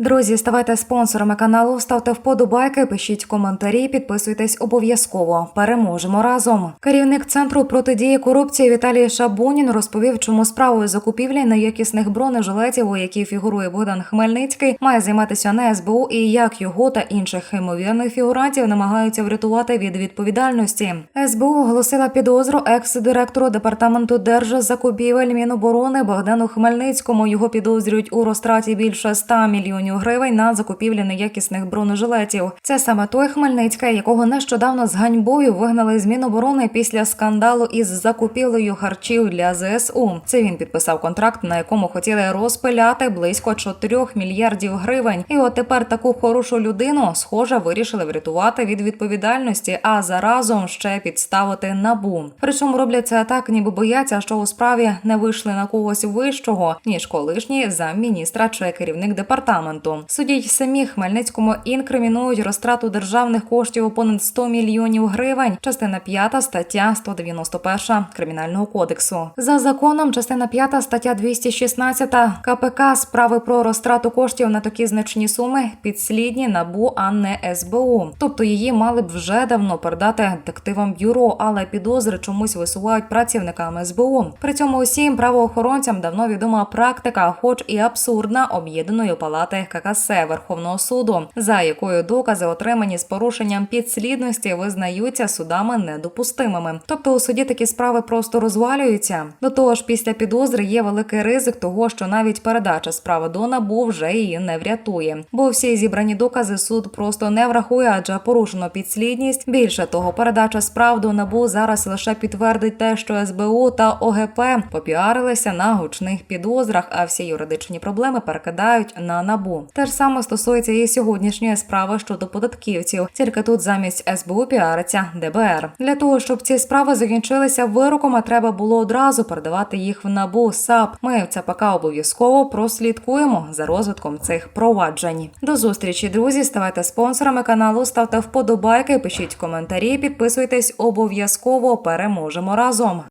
Друзі, ставайте спонсорами каналу, ставте вподобайки, пишіть коментарі, підписуйтесь обов'язково. Переможемо разом. Керівник центру протидії корупції Віталій Шабунін розповів, чому справою закупівлі неякісних бронежилетів, у якій фігурує Богдан Хмельницький, має займатися не СБУ і як його та інших ймовірних фігурантів намагаються врятувати від відповідальності. СБУ оголосила підозру екс-директору департаменту держзакупівель Міноборони Богдану Хмельницькому. Його підозрюють у розтраті більше 100 мільйонів гривень на закупівлі неякісних бронежилетів. Це саме той Хмельницький, якого нещодавно з ганьбою вигнали з Міноборони після скандалу із закупівлею харчів для ЗСУ. Це він підписав контракт, на якому хотіли розпиляти близько 4 мільярдів гривень. І от тепер таку хорошу людину, схоже, вирішили врятувати від відповідальності, а заразом ще підставити набу. Причому роблять це так, ніби бояться, що у справі не вийшли на когось вищого ніж колишній замміністра чи керівник департаменту. Судять самі Хмельницькому інкримінують розтрату державних коштів у понад 100 мільйонів гривень. Частина 5 стаття 191 кримінального кодексу. За законом, частина 5 стаття 216 КПК справи про розтрату коштів на такі значні суми підслідні набу, а не СБУ. Тобто її мали б вже давно передати детективам бюро, але підозри чомусь висувають працівникам СБУ. При цьому усім правоохоронцям давно відома практика, хоч і абсурдна, об'єднаної палати ККС Верховного суду, за якою докази, отримані з порушенням підслідності, визнаються судами недопустимими. Тобто у суді такі справи просто розвалюються. До того ж, після підозри є великий ризик того, що навіть передача справи до набу вже її не врятує, бо всі зібрані докази суд просто не врахує, адже порушено підслідність. Більше того, передача справ до набу зараз лише підтвердить те, що СБУ та ОГП попіарилися на гучних підозрах, а всі юридичні проблеми перекидають на набу. Те ж саме стосується і сьогоднішньої справи щодо податківців. Тільки тут замість СБУ піариться ДБР. Для того щоб ці справи закінчилися вироком, а треба було одразу передавати їх в набу САП. Ми в ЦПК обов'язково прослідкуємо за розвитком цих проваджень. До зустрічі, друзі. Ставайте спонсорами каналу, ставте вподобайки, пишіть коментарі, підписуйтесь обов'язково. Переможемо разом.